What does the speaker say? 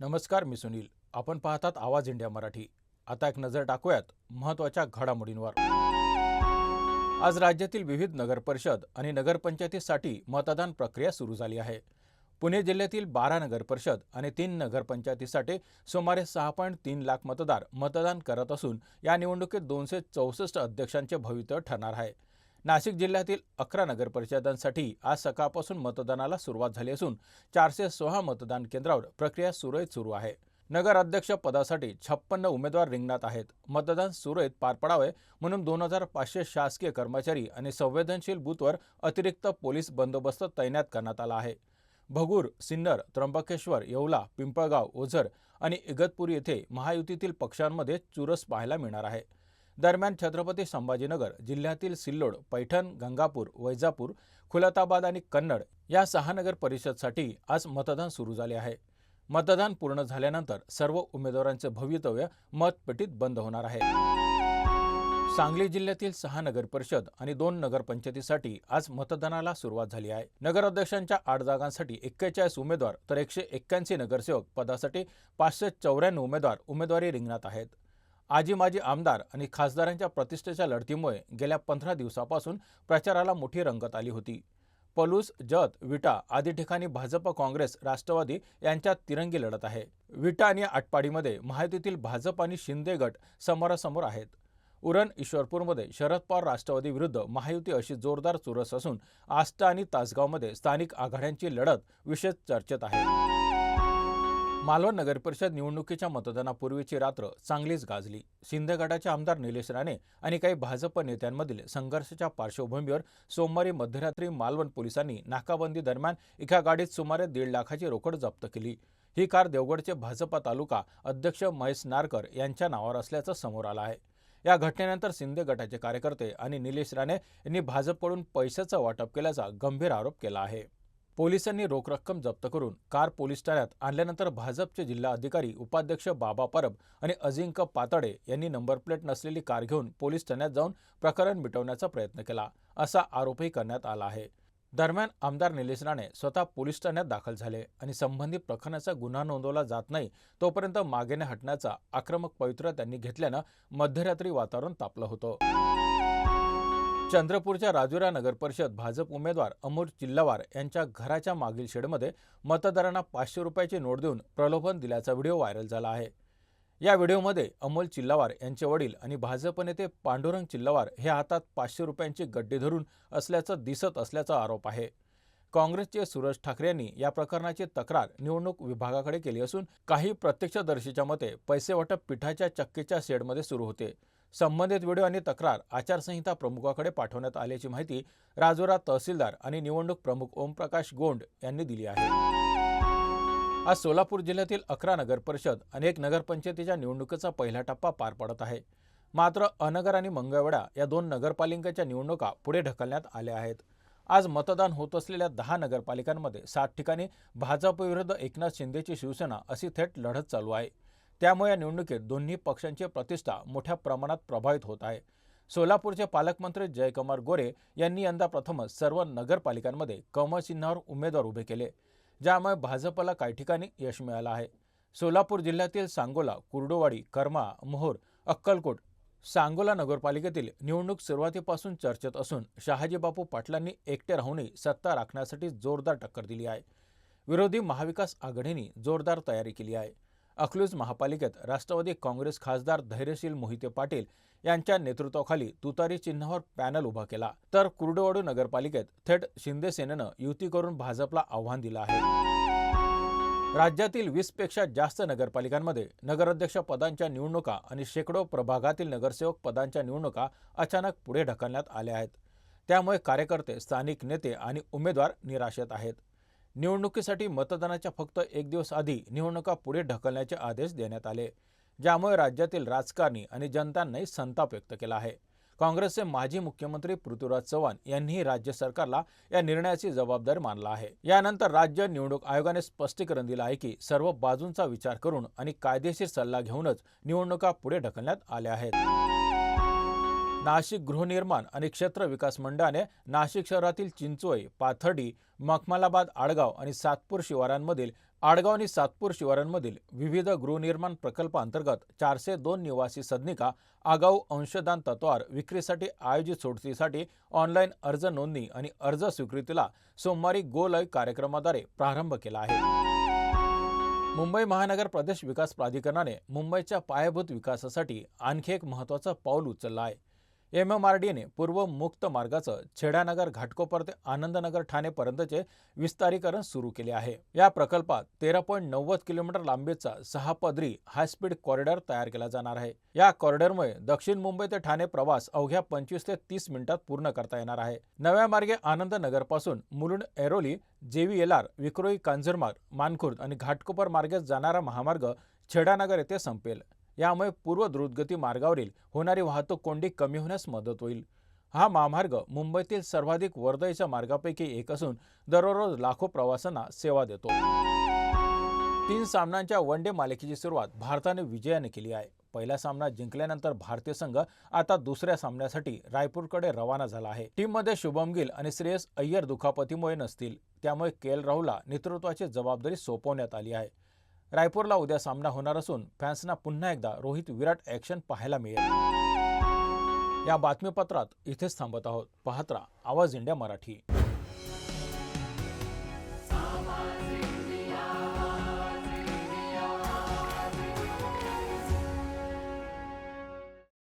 नमस्कार मी सुनील. आपण पाहतात आवाज इंडिया मराठी. आता एक नजर टाकूयात महत्त्वाच्या घडामोडींवर. आज राज्यातील विविध नगरपरिषद आणि नगरपंचायतीसाठी मतदान प्रक्रिया सुरू झाली आहे. पुणे जिल्ह्यातील बारा नगरपरिषद आणि तीन नगरपंचायतीसाठी सुमारे सहा पॉईंट तीन लाख मतदार मतदान करत असून या निवडणुकीत दोनशे चौसष्ट अध्यक्षांचे भवितव्य ठरणार आहे. नाशिक जिल्ह्यातील अकरा नगरपरिषदांसाठी आज सकाळपासून मतदानाला सुरुवात झाली असून चारशे सोळा मतदान केंद्रावर प्रक्रिया सुरळीत सुरू आहे. नगर अध्यक्ष पदासाठी छप्पन्न उमेदवार रिंगणात आहेत. मतदान सुरळीत पार पडावे म्हणून दोन हजार पाचशे शासकीय कर्मचारी आणि संवेदनशील बूथवर अतिरिक्त पोलीस बंदोबस्त तैनात करण्यात आला आहे. भगूर सिन्नर त्र्यंबकेश्वर येवला पिंपळगाव ओझर आणि इगतपुरी येथे महायुतीतील पक्षांमध्ये चुरस पाहायला मिळणार आहे. दरम्यान छत्रपती संभाजीनगर जिल्ह्यातील सिल्लोड पैठण गंगापूर वैजापूर खुलताबाद आणि कन्नड या सहा नगर परिषदसाठी आज मतदान सुरू झाले आहे. मतदान पूर्ण झाल्यानंतर सर्व उमेदवारांचे भवितव्य मतपेटीत बंद होणार आहे. सांगली जिल्ह्यातील सहा नगर परिषद आणि दोन नगरपंचायतीसाठी आज मतदानाला सुरुवात झाली आहे. नगराध्यक्षांच्या आठ जागांसाठी एक्केचाळीस उमेदवार तर एकशे एक्क्याऐंशी नगरसेवक पदासाठी पाचशे चौऱ्याण्णव उमेदवार उमेदवारी रिंगणात आहेत. आजी माजी आमदार आणि खासदारांच्या प्रतिष्ठेच्या लढतीमुळे गेल्या पंधरा दिवसापासून प्रचाराला मोठी रंगत आली होती. पलूस जत विटा आदी ठिकाणी भाजप काँग्रेस राष्ट्रवादी यांच्यात तिरंगी लढत आहे. विटा आणि आटपाडीमध्ये महायुतीतील भाजप आणि शिंदे गट समोरासमोर आहेत. उरण ईश्वरपूरमध्ये शरद पवार राष्ट्रवादी विरुद्ध महायुती अशी जोरदार चुरस असून आष्टा आणि तासगावमध्ये स्थानिक आघाड्यांची लढत विशेष चर्चेत आहे. मालवण नगरपरिषद निवडणुकीच्या मतदानापूर्वीची रात्र चांगलीच गाजली. शिंदे गटाचे आमदार निलेश राणे आणि काही भाजप नेत्यांमधील संघर्षाच्या पार्श्वभूमीवर सोमवारी मध्यरात्री मालवण पोलिसांनी नाकाबंदी दरम्यान एका गाडीत सुमारे दीड लाखाची रोकड जप्त केली. ही कार देवगडचे भाजपा तालुका अध्यक्ष महेश नारकर यांच्या नावावर असल्याचं समोर आलं आहे. या घटनेनंतर शिंदे गटाचे कार्यकर्ते आणि निलेश राणे यांनी भाजपकडून पैशाचं वाटप केल्याचा गंभीर आरोप केला आहे. पोलिसांनी रोख रक्कम जप्त करून कार पोलीस ठाण्यात आणल्यानंतर भाजपचे जिल्हा अधिकारी उपाध्यक्ष बाबा परब आणि अजिंक्य पातडे यांनी नंबर प्लेट नसलेली कार घेऊन पोलीस ठाण्यात जाऊन प्रकरण मिटवण्याचा प्रयत्न केला असा आरोपही करण्यात आला आहे. दरम्यान आमदार निलेश राणे स्वतः पोलीस ठाण्यात दाखल झाले आणि संबंधित प्रकरणाचा गुन्हा नोंदवला जात नाही तोपर्यंत मागेने हटण्याचा आक्रमक पवित्रा त्यांनी घेतल्यानं मध्यरात्री वातावरण तापलं होतं. चंद्रपूरच्या राजुरा नगर परिषद भाजप उमेदवार अमोल चिल्लावार यांच्या घराच्या मागील शेडमध्ये मतदारांना पाचशे रुपयाची नोट देऊन प्रलोभन दिल्याचा व्हिडिओ व्हायरल झाला आहे. या व्हिडिओमध्ये अमोल चिल्लावार यांचे वडील आणि भाजप नेते पांडुरंग चिल्लावार हे हातात पाचशे रुपयांची गड्डी धरून असल्याचं दिसत असल्याचा आरोप आहे. काँग्रेसचे सुरज ठाकरे यांनी या प्रकरणाची तक्रार निवडणूक विभागाकडे केली असून काही प्रत्यक्षदर्शीच्या मते पैसे वाटप पिठाच्या चक्कीच्या शेडमध्ये सुरू होते. संबंधित व्हिडिओ आणि तक्रार आचारसंहिता प्रमुखाकडे पाठवण्यात आल्याची माहिती राजुरा तहसीलदार आणि निवडणूक प्रमुख ओमप्रकाश गोंड यांनी दिली आहे. आज सोलापूर जिल्ह्यातील अकरा नगर परिषद अनेक नगरपंचायतीच्या निवडणुकीचा पहिला टप्पा पार पडत आहे. मात्र अनगर आणि मंगळवेढा या दोन नगरपालिकांच्या निवडणुका पुढे ढकलण्यात आल्या आहेत. आज मतदान होत असलेल्या दहा नगरपालिकांमध्ये सात ठिकाणी भाजपविरुद्ध एकनाथ शिंदेची शिवसेना अशी थेट लढत चालू आहे. त्यामुळे या निवडणुकीत दोन्ही पक्षांची प्रतिष्ठा मोठ्या प्रमाणात प्रभावित होत आहे. सोलापूरचे पालकमंत्री जयकुमार गोरे यांनी यंदा प्रथमच सर्व नगरपालिकांमध्ये कमळचिन्हावर उमेदवार उभे केले ज्यामुळे भाजपला काही ठिकाणी यश मिळालं आहे. सोलापूर जिल्ह्यातील सांगोला कुर्डोवाडी कर्मा मोहोर अक्कलकोट सांगोला नगरपालिकेतील निवडणूक सुरुवातीपासून चर्चेत असून शहाजीबापू पाटलांनी एकटे राहूनही सत्ता राखण्यासाठी जोरदार टक्कर दिली आहे. विरोधी महाविकास आघाडीने जोरदार तयारी केली आहे. अकलूज महापालिकेत राष्ट्रवादी काँग्रेस खासदार धैर्यशील मोहिते पाटील यांच्या नेतृत्वाखाली तुतारी चिन्हावर पॅनल उभा केला. तर कुर्डवाडू नगरपालिकेत थेट शिंदे सेनेनं युती करून भाजपला आव्हान दिलं आहे. राज्यातील वीसपेक्षा जास्त नगरपालिकांमध्ये नगराध्यक्ष पदांच्या निवडणुका आणि शेकडो प्रभागातील नगरसेवक पदांच्या निवडणुका अचानक पुढे ढकलण्यात आल्या आहेत. त्यामुळे कार्यकर्ते स्थानिक नेते आणि उमेदवार निराशेत आहेत. निवडणुकीसाठी मतदानाच्या फक्त एक दिवस आधी निवडणुका पुढे ढकलण्याचे आदेश देण्यात आले ज्यामुळे राज्यातील राजकारणी आणि जनतांनाही संताप व्यक्त केला आहे. काँग्रेसचे माजी मुख्यमंत्री पृथ्वीराज चव्हाण यांनीही राज्य सरकारला या निर्णयाची जबाबदारी मानला आहे. यानंतर राज्य निवडणूक आयोगाने स्पष्टीकरण दिलं आहे की सर्व बाजूंचा विचार करून आणि कायदेशीर सल्ला घेऊनच निवडणुका पुढे ढकलण्यात आल्या आहेत. नाशिक गृहनिर्माण आणि क्षेत्र विकास मंडळाने नाशिक शहरातील चिंचोई पाथर्डी मखमालाबाद आडगाव आणि सातपूर शिवारांमधील आडगाव आणि सातपूर शिवारांमधील विविध गृहनिर्माण प्रकल्पांतर्गत चारशे दोन निवासी सदनिका आगाऊ अंशदान तत्वावर विक्रीसाठी आयोजित सोडतीसाठी ऑनलाईन अर्ज नोंदणी आणि अर्ज स्वीकृतीला सोमवारी गोलय कार्यक्रमाद्वारे प्रारंभ केला आहे. मुंबई महानगर प्रदेश विकास प्राधिकरणाने मुंबईच्या पायाभूत विकासासाठी आणखी एक महत्त्वाचं पाऊल उचललं आहे. एम एम आर डीने पूर्व मुक्त मार्गाचं छेडानगर घाटकोपर ते आनंदनगर ठाणेपर्यंतचे विस्तारीकरण सुरू केले आहे. या प्रकल्पात तेरा पॉईंट नव्वद किलोमीटर लांबीचा सहा पदरी हायस्पीड कॉरिडॉर तयार केला जाणार आहे. या कॉरिडॉरमुळे दक्षिण मुंबई ते ठाणे प्रवास अवघ्या पंचवीस ते तीस मिनिटात पूर्ण करता येणार आहे. नव्या मार्गे आनंदनगरपासून मुलुंड एरोली जेव्हीएलआर विक्रोई कांजूरमार्ग मानखुर्द आणि घाटकोपर मार्गे जाणारा महामार्ग छेडानगर येथे संपेल. यामुळे पूर्व द्रुतगती मार्गावरील होणारी वाहतूक कोंडी कमी होण्यास मदत होईल. हा महामार्ग मुंबईतील सर्वाधिक वर्दळीच्या मार्गापैकी एक असून दररोज लाखो प्रवाशांना सेवा देतो. तीन सामन्यांच्या वन डे मालिकेची सुरुवात भारताने विजयाने केली आहे. पहिला सामना जिंकल्यानंतर भारतीय संघ आता दुसऱ्या सामन्यासाठी रायपूरकडे रवाना झाला आहे. टीममध्ये शुभम गिल आणि श्रेयस अय्यर दुखापतीमुळे नसतील. त्यामुळे के एल राहुलला नेतृत्वाची जबाबदारी सोपवण्यात आली आहे. रायपूरला उद्या सामना होणार असून फॅन्सना पुन्हा एकदा रोहित विराट ॲक्शन पाहायला मिळेल. या बातमीपत्रात इथेच थांबत आहोत. पाहत्रा आवाज इंडिया मराठी.